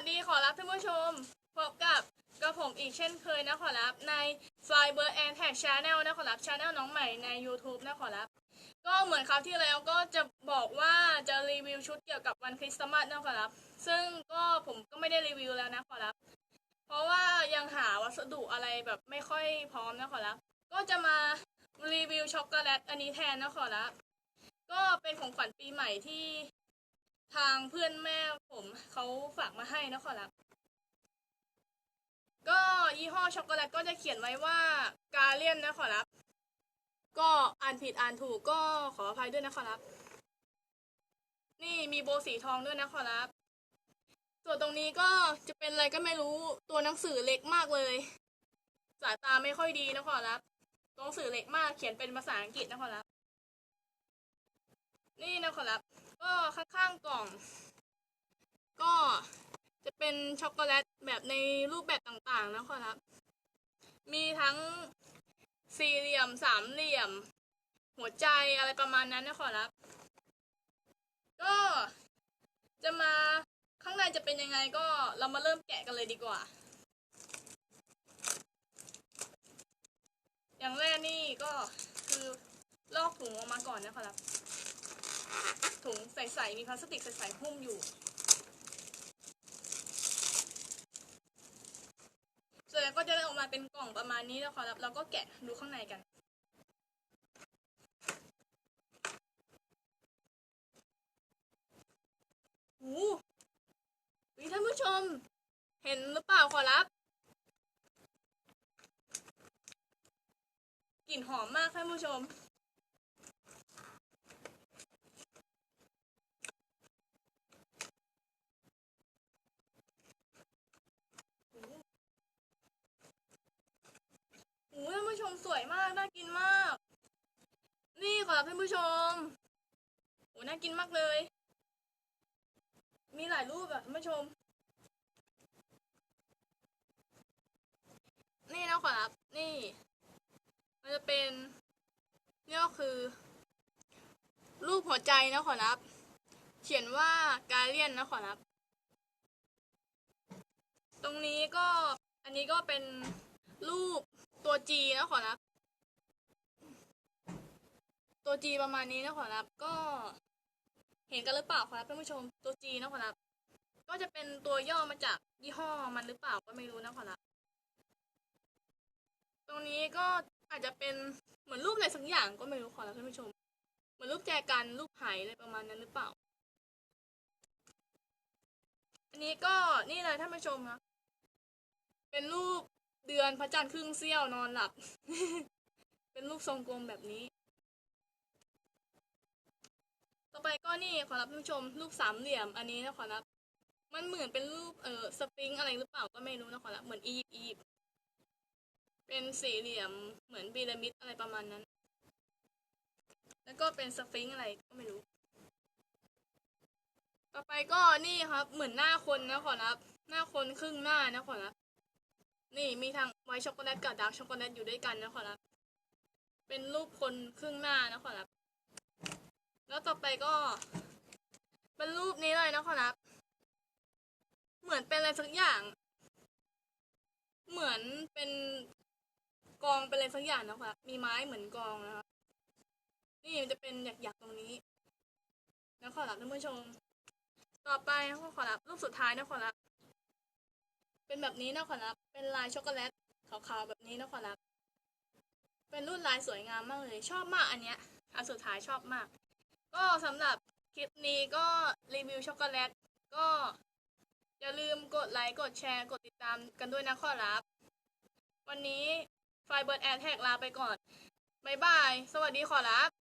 สดีขอรับท่านผู้ชม พบกับกระผมอีกเช่นเคยนะขอรับใน Flybird and Tag Channel นะขอรับ Channel น้องใหม่ใน YouTube นะขอรับ ก็เหมือนคราวที่แล้วก็จะบอกว่าจะรีวิวชุดเกี่ยวกับวันคริสต์มาสนะขอรับ ซึ่งก็ผมก็ไม่ได้รีวิวแล้วนะขอรับ เพราะว่ายังหาวัสดุอะไรแบบไม่ค่อยพร้อมนะขอรับ ก็จะมารีวิวช็อกโกแลตอันนี้แทนนะขอรับ ก็เป็นของขวัญปีใหม่ที่ ทางเพื่อนแม่ผมเขาฝากมาให้นะขอรับก็ยี่ห้อช็อกโกแลตก็จะเขียนไว้ว่ากาเลียนนะขอรับ ก็อ่านผิดอ่านถูกก็ขออภัยด้วยนะขอรับ นี่มีโบสีทองด้วยนะขอรับ ส่วนตรงนี้ก็จะเป็นอะไรก็ไม่รู้ตัวหนังสือเล็กมากเลย สายตาไม่ค่อยดีนะขอรับตัวหนังสือเล็กมากเขียนเป็นภาษาอังกฤษนะขอรับ นี่นะขอรับ ก็ข้างๆกล่อง ก็จะเป็นช็อกโกแลตแบบในรูปแบบต่างๆนะขอรับ มีทั้งสี่เหลี่ยมสามเหลี่ยม หัวใจอะไรประมาณนั้นนะขอรับ ก็จะมาข้างในจะเป็นยังไงก็เรามาเริ่มแกะกันเลยดีกว่า อย่างแรกนี่ก็คือลอกถุงออกมาก่อนนะขอรับ ถุงใสๆมีพลาสติกใสๆหุ้มอยู่สร็จแล้วก็จะได้ออกมาเป็นกล่องประมาณนี้แล้วขอรับเราก็แกะดูข้างในกันโอ้โหวิท่านผู้ชม เห็นหรือเปล่าขอรับกลิ่นหอมมากท่านผู้ชม โอ้โหท่านผู้ช มสวยมาก น่ากินมาก นี่ขอรับท่านผู้ชมโอ้น่ากินมากเลย มีหลายรูปอะท่านผู้ชม นี่นะขอรับ นี่ มันจะเป็น นี่ก็คือ รูปหัวใจนะขอรับ เขียนว่ากาเลียนนะขอรับ ตรงนี้ก็ อันนี้ก็เป็นรูป ตัว G นะขอรับ ตัว G ประมาณนี้นะขอรับ ก็ เห็นกันหรือเปล่าครับท่านผู้ชม ตัว G นะขอรับ ก็จะเป็นตัวย่อมาจากยี่ห้อมันหรือเปล่าก็ไม่รู้นะขอรับ ตรงนี้ก็อาจจะเป็นเหมือนรูปอะไรสักอย่างก็ไม่รู้ขอรับท่านผู้ชม เหมือนรูปแจกันรูปไหอะไรประมาณนั้นหรือเปล่า อันนี้ก็นี่เลยท่านผู้ชมนะเป็นรูป เดือนพระจันทร์ครึ่งเสี้ยวนอนหลับ เป็นรูปทรงกลมแบบนี้ ต่อไปก็นี่ขอรับท่านผู้ชม รูปสามเหลี่ยมอันนี้นะขอรับ มันเหมือนเป็นรูปเออสปริงอะไรหรือเปล่าก็ไม่รู้นะขอรับเหมือนอียิปต์อียิปต์เป็นสี่เหลี่ยมเหมือนพีระมิดอะไรประมาณนั้น แล้วก็เป็นสฟิงอะไรก็ไม่รู้ ต่อไปก็นี่ครับ เหมือนหน้าคนนะขอรับ หน้าคนครึ่งหน้านะขอรับ นี่มีทั้งไวช็อกโกแลตกับดาร์กช็อกโกแลตอยู่ด้วยกันนะขอรับ เป็นรูปคนครึ่งหน้านะขอรับ แล้วต่อไปก็ เป็นรูปนี้เลยนะขอรับ เหมือนเป็นอะไรสักอย่าง เหมือนเป็นกองเป็นอะไรสักอย่างนะขอรับ มีไม้เหมือนกองนะครับ นี่มันจะเป็นหยักๆตรงนี้นะขอรับท่านผู้ชม ต่อไปนะขอรับรูปสุดท้ายนะขอรับ เป็นแบบนี้นะขอรับ เป็นลายช็อกโกแลตขาวๆแบบนี้นะขอรับ เป็นรุ่นลายสวยงามมากเลย ชอบมากอันเนี้ย อันสุดท้ายชอบมาก ก็สำหรับคลิปนี้ก็รีวิวช็อกโกแลต ก็อย่าลืมกดไลค์ กดแชร์ กดติดตามกันด้วยนะขอรับ วันนี้ไฟเบิร์ดแอดแท็กลาไปก่อน บ๊ายบาย สวัสดีขอรับ